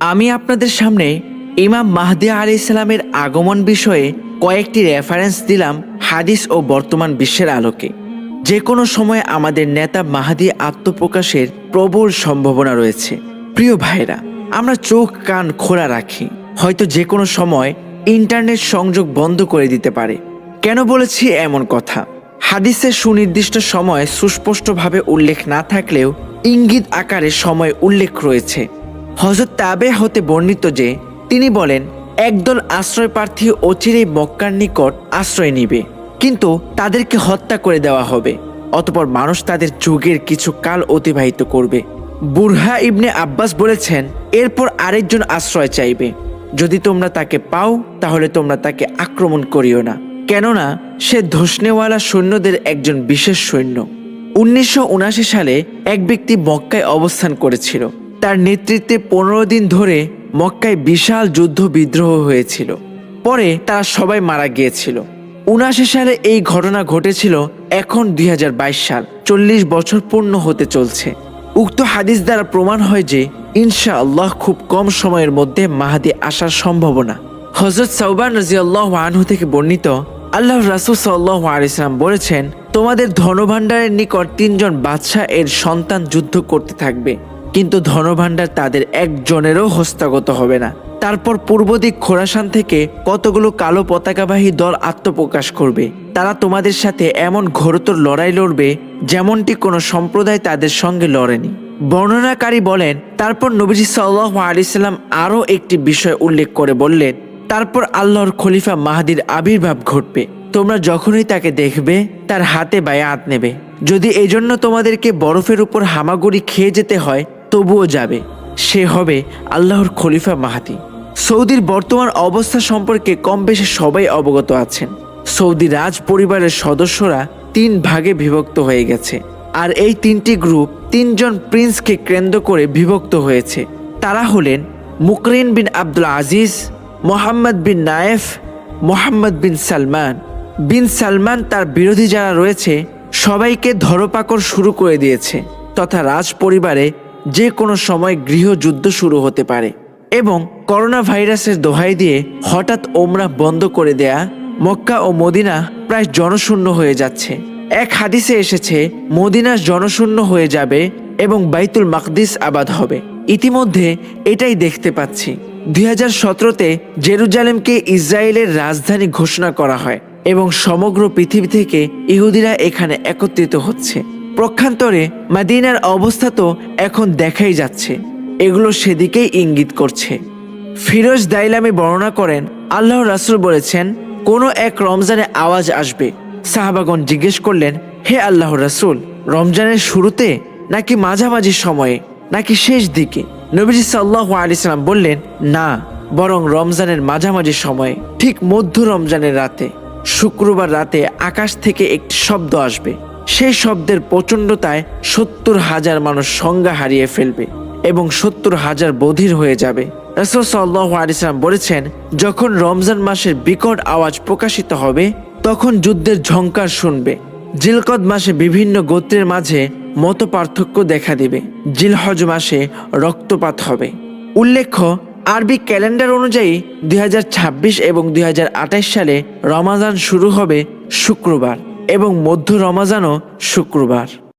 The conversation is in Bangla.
আমি আপনাদের সামনে ইমাম মাহদি আলি ইসলামের আগমন বিষয়ে কয়েকটি রেফারেন্স দিলাম হাদিস ও বর্তমান বিশ্বের আলোকে। যে কোনো সময় আমাদের নেতা মাহাদি আত্মপ্রকাশের প্রবল সম্ভাবনা রয়েছে। প্রিয় ভাইরা আমরা চোখ, কান খোলা রাখি। হয়তো যে কোনো সময় ইন্টারনেট সংযোগ বন্ধ করে দিতে পারে। কেন বলেছি এমন কথা? হাদিসের সুনির্দিষ্ট সময় সুস্পষ্টভাবে উল্লেখ না থাকলেও ইঙ্গিত আকারে সময় উল্লেখ রয়েছে। হজরত তাবে হতে বর্ণিত যে, তিনি বলেন, একদল আশ্রয় প্রার্থী অচিরেই মক্কার নিকট আশ্রয় নিবে, কিন্তু তাদেরকে হত্যা করে দেওয়া হবে। অতপর মানুষ তাদের যুগের কিছু কাল অতিবাহিত করবে। বুরহা ইবনে আব্বাস বলেছেন, এরপর আরেকজন আশ্রয় চাইবে। যদি তোমরা তাকে পাও, তাহলে তোমরা তাকে আক্রমণ করিও না। কেননা, সে ধসনেওয়ালা সৈন্যদের একজন বিশেষ সৈন্য। উনিশশো সালে এক ব্যক্তি মক্কায় অবস্থান করেছিল। তার নেতৃত্বে পনেরো দিন ধরে মক্কায় বিশাল যুদ্ধ বিদ্রোহ হয়েছিল। পরে তারা সবাই মারা গিয়েছিল। উনাশি সালে এই ঘটনা ঘটেছিল এখন দুই হাজার বাইশ সাল। চল্লিশ বছর পূর্ণ হতে চলছে। উক্ত হাদিস দ্বারা প্রমাণ হয় যে ইনশা আল্লাহ খুব কম সময়ের মধ্যে মাহাদি আসার সম্ভাবনা। হজরত সাউবান রাজিয়াল্লাহ আনহু থেকে বর্ণিত আল্লাহ রাসুল সাল্লাহ আলিয়াল্লাম বলেছেন, তোমাদের ধনভাণ্ডারের নিকট তিনজন বাদশাহ এর সন্তান যুদ্ধ করতে থাকবে। কিন্তু ধনভাণ্ডার তাদের একজনেরও হস্তগত হবে না। তারপর পূর্ব দিক খোরাসান থেকে কতগুলো কালো পতাকাবাহী দল আত্মপ্রকাশ করবে? তারা তোমাদের সাথে এমন ঘোরতর লড়াই লড়বে, যেমনটি কোনো সম্প্রদায় তাদের সঙ্গে লড়েনি। বর্ণনাকারী বলেন, তারপর নবীজি সাল্লাহ আলিয়াল্লাম আরও একটি বিষয় উল্লেখ করে বললেন, তারপর আল্লাহর খলিফা মাহাদির আবির্ভাব ঘটবে। তোমরা যখনই তাকে দেখবে, তার হাতে বায়াত নেবে। যদি এজন্য তোমাদেরকে বরফের উপর হামাগুড়ি খেয়ে যেতে হয় তবুও যাবে, সে হবে আল্লাহর খলিফা মাহাতি। সৌদির বর্তমান অবস্থা সম্পর্কে কম বেশি সবাই অবগত আছেন। সৌদি রাজ পরিবারের সদস্যরা তিন ভাগে বিভক্ত হয়ে গেছে, আর এই তিনটি গ্রুপ তিনজন প্রিন্সকে কেন্দ্র করে বিভক্ত হয়েছে। তারা হলেন Muqrin bin Abdul Aziz, Mohammed bin Nayef, Mohammed bin Salman. Bin Salman তার বিরোধী যারা রয়েছে, সবাইকে ধরপাকড় শুরু করে দিয়েছে, তথা রাজ পরিবারে যে কোনো সময় গৃহযুদ্ধ শুরু হতে পারে এবং করোনা ভাইরাসের দোহাই দিয়ে হঠাৎ ওমরা বন্ধ করে দেয়া মক্কা ও মদিনা প্রায় জনশূন্য হয়ে যাচ্ছে। এক হাদিসে এসেছে, মদিনা জনশূন্য হয়ে যাবে এবং বাইতুল মাকদিস আবাদ হবে। ইতিমধ্যে এটাই দেখতে পাচ্ছি। দুই হাজার সতেরোতে জেরুজালেমকে ইসরায়েলের রাজধানী ঘোষণা করা হয় এবং সমগ্র পৃথিবী থেকে ইহুদিরা এখানে একত্রিত হচ্ছে। প্রক্ষান্তরে মাদিনার অবস্থা তো এখন দেখাই যাচ্ছে। এগুলো সেদিকেই ইঙ্গিত করছে। ফিরোজ দাইলামি বর্ণনা করেন আল্লাহ রাসুল বলেছেন, কোনো এক রমজানে আওয়াজ আসবে। সাহাবাগন জিজ্ঞেস করলেন, হে আল্লাহ রাসুল, রমজানের শুরুতে নাকি মাঝামাঝি সময়ে, নাকি শেষ দিকে? নবীজি সাল্লাহ আলিয়াল্লাম বললেন, না, বরং রমজানের মাঝামাঝি সময়ে, ঠিক মধ্য রমজানের রাতে, শুক্রবার রাতে আকাশ থেকে একটি শব্দ আসবে। সেই শব্দের প্রচণ্ডতায় সত্তর হাজার মানুষ সংজ্ঞা হারিয়ে ফেলবে এবং সত্তর হাজার বধির হয়ে যাবে। রাসূল সাল্লাল্লাহু আলাইহি সাল্লাম বলেছেন, যখন রমজান মাসের বিকট আওয়াজ প্রকাশিত হবে, তখন যুদ্ধের ঝঙ্কার শুনবে। জিলকদ মাসে বিভিন্ন গোত্রের মাঝে মত পার্থক্য দেখা দিবে। জিলহজ মাসে রক্তপাত হবে। উল্লেখ্য, আরবি ক্যালেন্ডার অনুযায়ী দুই হাজার ছাব্বিশ এবং দুই হাজার আঠাশ সালে রমাজান শুরু হবে শুক্রবার। এবং মধ্য রমাজানও শুক্রবার।